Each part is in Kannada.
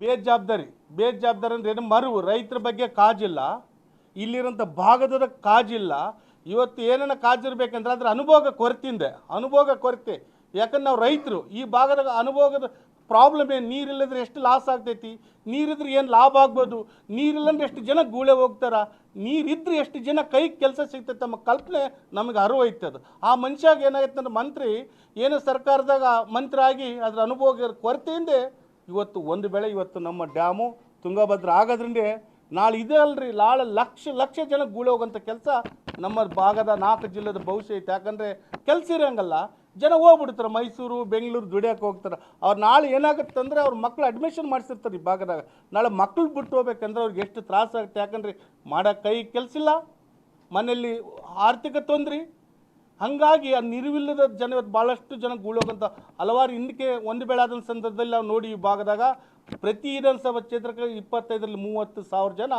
ಬೇಜವಾಬ್ದಾರಿ ಬೇಜವಾಬ್ದಾರಿ ಅಂದ್ರೆ ಏನು? ಮರುವು, ರೈತರ ಬಗ್ಗೆ ಕಾಜಿಲ್ಲ. ಇಲ್ಲಿರೋಂಥ ಭಾಗದ ಕಾಜಿಲ್ಲ. ಇವತ್ತು ಏನೇನು ಕಾಜಿರ್ಬೇಕಂದ್ರೆ ಅದ್ರ ಅನುಭೋಗ ಕೊರತಿಂದ ಅನುಭೋಗ ಕೊರತೆ. ಯಾಕಂದ್ರೆ ನಾವು ರೈತರು, ಈ ಭಾಗದ ಅನುಭೋಗದ ಪ್ರಾಬ್ಲಮ್ ಏನು? ನೀರಿಲ್ಲದ್ರೆ ಎಷ್ಟು ಲಾಸ್ ಆಗ್ತೈತಿ? ನೀರಿದ್ರೆ ಏನು ಲಾಭ ಆಗ್ಬೋದು? ನೀರಿಲ್ಲಂದ್ರೆ ಎಷ್ಟು ಜನ ಗೂಳೆ ಹೋಗ್ತಾರ? ನೀರಿದ್ರೆ ಎಷ್ಟು ಜನ ಕೈ ಕೆಲಸ ಸಿಗ್ತೈತೆ? ನಮ್ಮ ಕಲ್ಪನೆ ನಮಗೆ ಅದು. ಆ ಮನುಷ್ಯಾಗ ಏನಾಗೈತೆ ಅಂದ್ರೆ ಮಂತ್ರಿ, ಏನು ಸರ್ಕಾರದಾಗ ಮಂತ್ರಿ ಆಗಿ ಅದ್ರ ಅನುಭೋಗ ಕೊರತೆಯಿಂದ ಇವತ್ತು ಒಂದು ಬೆಳೆ, ಇವತ್ತು ನಮ್ಮ ಡ್ಯಾಮು ತುಂಗಭದ್ರ ಆಗೋದ್ರಿಂದ ನಾಳೆ ಇದೆ ಅಲ್ರಿ, ನಾಳೆ ಲಕ್ಷ ಲಕ್ಷ ಜನ ಗೂಳಿ ಹೋಗೋಂಥ ಕೆಲಸ ನಮ್ಮ ಭಾಗದ ನಾಲ್ಕು ಜಿಲ್ಲೆದ ಭವಿಷ್ಯ ಐತೆ. ಯಾಕಂದರೆ ಕೆಲಸ ಇರೋಂಗಲ್ಲ, ಜನ ಹೋಗ್ಬಿಡ್ತಾರೆ. ಮೈಸೂರು, ಬೆಂಗಳೂರು ದುಡಿಯೋಕೆ ಹೋಗ್ತಾರೆ. ಅವ್ರು ನಾಳೆ ಏನಾಗುತ್ತೆ ಅಂದರೆ ಅವ್ರ ಮಕ್ಳು ಅಡ್ಮಿಷನ್ ಮಾಡಿಸಿರ್ತಾರೆ ಈ ಭಾಗದಾಗ. ನಾಳೆ ಮಕ್ಳು ಬಿಟ್ಟು ಹೋಗ್ಬೇಕಂದ್ರೆ ಅವ್ರಿಗೆ ಎಷ್ಟು ತ್ರಾಸ ಆಗುತ್ತೆ ಯಾಕಂದ್ರೆ ಮಾಡೋ ಕೈ ಕೆಲಸ ಇಲ್ಲ. ಮನೆಯಲ್ಲಿ ಆರ್ಥಿಕ ತೊಂದ್ರೆ ಹಾಗಾಗಿ ಆ ನಿರುವಿಲ್ಲದ ಜನ ಇವತ್ತು ಭಾಳಷ್ಟು ಜನ ಗೂಳೋಗಂತ ಹಲವಾರು ಹಿಂದಕ್ಕೆ ಒಂದು ಬೆಳೆ ಆದಂಥ ಸಂದರ್ಭದಲ್ಲಿ ನಾವು ನೋಡಿ ಈ ಭಾಗದಾಗ ಪ್ರತಿ ವಿಧಾನಸಭಾ ಕ್ಷೇತ್ರಕ್ಕೆ ಇಪ್ಪತ್ತೈದರಲ್ಲಿ ಮೂವತ್ತು ಸಾವಿರ ಜನ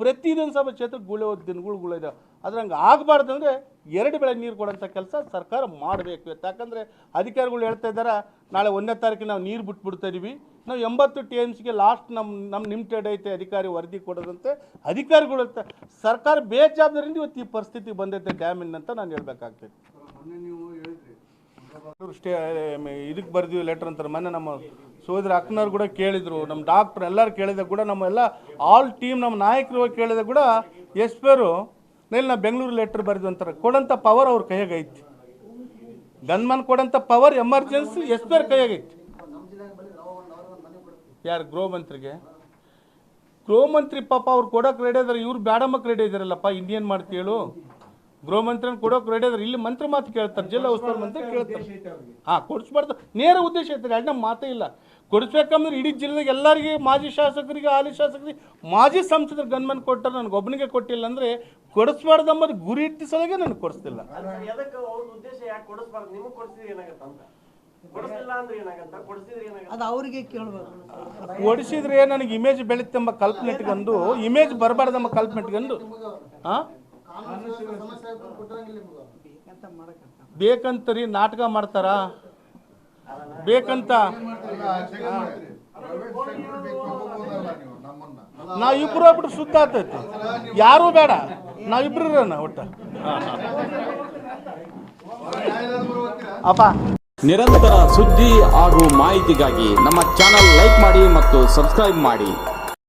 ಪ್ರತಿ ವಿಧಾನಸಭಾ ಕ್ಷೇತ್ರಕ್ಕೆ ಗುಳೆ ದಿನಗಳು ಗುಳೆ ಇದಾವೆ ಅದ್ರ ಹಂಗೆ ಆಗಬಾರ್ದು ಅಂದರೆ ಎರಡು ಬೆಳೆ ನೀರು ಕೊಡೋಂಥ ಕೆಲಸ ಸರ್ಕಾರ ಮಾಡಬೇಕು ಯಾಕಂದರೆ ಅಧಿಕಾರಿಗಳು ಹೇಳ್ತಾ ಇದ್ದಾರೆ, ನಾಳೆ ಒಂದನೇ ತಾರೀಕಿಗೆ ನಾವು ನೀರು ಬಿಟ್ಬಿಡ್ತಾ ಇದ್ದೀವಿ ನಾವು ಎಂಬತ್ತು ಟಿ ಎಂ ಸಿಗೆ ಲಾಸ್ಟ್ ನಮ್ಮ ನಮ್ಮ ನಿಮ್ಟೆಡ್ ಐತೆ ಅಧಿಕಾರಿ ವರದಿ ಕೊಡೋದಂತೆ ಅಧಿಕಾರಿಗಳು ಸರ್ಕಾರ ಬೇಜವಾಬ್ದಾರಿಯಿಂದ ಇವತ್ತು ಈ ಪರಿಸ್ಥಿತಿ ಬಂದೈತೆ ಡ್ಯಾಮಿನ ಅಂತ ನಾನು ಹೇಳ್ಬೇಕಾಗ್ತೈತೆ. ಇದಕ್ಕೆ ಬರ್ದೀವಿ ಲೆಟ್ರ್ ಅಂತಾರೆ. ಮೊನ್ನೆ ನಮ್ಮ ಸೋದರ ಅಕ್ಕನವ್ರು ಕೂಡ ಕೇಳಿದರು. ನಮ್ಮ ಡಾಕ್ಟರ್ ಎಲ್ಲರೂ ಕೇಳಿದಾಗ ಕೂಡ ನಮ್ಮ ಎಲ್ಲ ಆಲ್ ಟೀಮ್ ನಮ್ಮ ನಾಯಕರು ಹೋಗಿ ಕೇಳಿದಾಗ ಕೂಡ ಎಸ್ ಪೇರು, ನೇಲಿ ನಾವು ಬೆಂಗಳೂರು ಲೆಟ್ರ್ ಬರೆದು ಅಂತಾರೆ. ಕೊಡೋಂಥ ಪವರ್ ಅವ್ರ ಕೈಯಾಗೈತಿ ಗನ್ಮನ್ ಕೊಡೋಂಥ ಪವರ್ ಎಮರ್ಜೆನ್ಸಿ ಎಸ್ ಪೇರ್ ಕೈಯಾಗೈತಿ ಯಾರು, ಗೃಹ ಮಂತ್ರಿಗೆ? ಗೃಹ ಮಂತ್ರಿ ಪಾಪ ಅವ್ರು ಕೊಡೋಕೆ ರೆಡಿ ಇದಾರೆ. ಇವ್ರು ಬ್ಯಾಡಮ್ಮಕ್ಕೆ ರೆಡಿ ಇದಾರಲ್ಲಪ್ಪ. ಇನ್ನೇನು ಮಾಡ್ತೀಳು ಗೃಹ ಮಂತ್ರಿನ ಕೊಡೋಕೆ ರೆಡಿ ಆದ್ರೆ ಇಲ್ಲಿ ಮಂತ್ರಿ ಮಾತು ಕೇಳ್ತಾರೆ ಜಿಲ್ಲಾ ಉಸ್ತುವಾರಿ ಮಂತ್ರಿ ಕೇಳ್ತಾರೆ. ಹಾಂ ಕೊಡಿಸ್ಬಾರ್ದು. ನೇರ ಉದ್ದೇಶ ಐತೆ ಅಣ್ಣ ಮಾತೇ ಇಲ್ಲ. ಕೊಡಿಸ್ಬೇಕಂದ್ರೆ ಇಡೀ ಜಿಲ್ಲೆಗೆ ಎಲ್ಲರಿಗೆ ಮಾಜಿ ಶಾಸಕರಿಗೆ ಹಾಲಿ ಶಾಸಕರಿಗೆ ಮಾಜಿ ಸಂಸದರು ಗನ್ಮನ್ ಕೊಟ್ಟರೆ ನನಗೆ ಒಬ್ಬನಿಗೆ ಕೊಟ್ಟಿಲ್ಲ ಅಂದರೆ ಕೊಡಿಸ್ಬಾರ್ದು ಅಂಬೋದು ಗುರಿ ಇಟ್ಟ ಸಲಗೆ ನನಗೆ ಕೊಡಿಸ್ತಿಲ್ಲ. ಎದಕ್ಕೆ ಅವ್ರ ಉದ್ದೇಶ ಯಾಕೆ ಕೊಡಿಸ್ಬಾರ್ದು? ನಿಮಗೆ ಕೊಡಿಸಿದ್ರೆ ಏನಾಗತ್ತ ಅಂತ? ಕೊಡಿಸ್ಲಿಲ್ಲ ಅಂದ್ರೆ ಏನಾಗತ್ತ? ಕೊಡಿಸಿದ್ರೆ ಏನಾಗತ್ತ? ಅದು ಅವರಿಗೆ ಕೇಳಬೇಕು. ಕೊಡಿಸಿದ್ರೆ ನನಗೆ ಇಮೇಜ್ ಬೆಳೀತೆಂಬ ಕಲ್ಪನೆ ಇಟ್ಕೊಂಡು ಇಮೇಜ್ ಬರಬಾರ್ದಮ್ಮ ಕಲ್ಪನೆ ಇಟ್ಕೊಂಡು ಹಾಂ ಬೇಕಂತ ರೀ ನಾಟಕ ಮಾಡ್ತಾರ? ಬೇಕಂತ? ನಾವಿಬ್ರು ಒಬ್ರು ಸುತ್ತ ಆಗ್ತೈತಿ ಯಾರೂ ಬೇಡ. ನಾವಿಬ್ರು ಇರೋಣ ಒಟ್ಟ. ಅಪ್ಪ. ನಿರಂತರ ಸುದ್ದಿ ಹಾಗೂ ಮಾಹಿತಿಗಾಗಿ ನಮ್ಮ ಚಾನಲ್ ಲೈಕ್ ಮಾಡಿ ಮತ್ತು ಸಬ್ಸ್ಕ್ರೈಬ್ ಮಾಡಿ.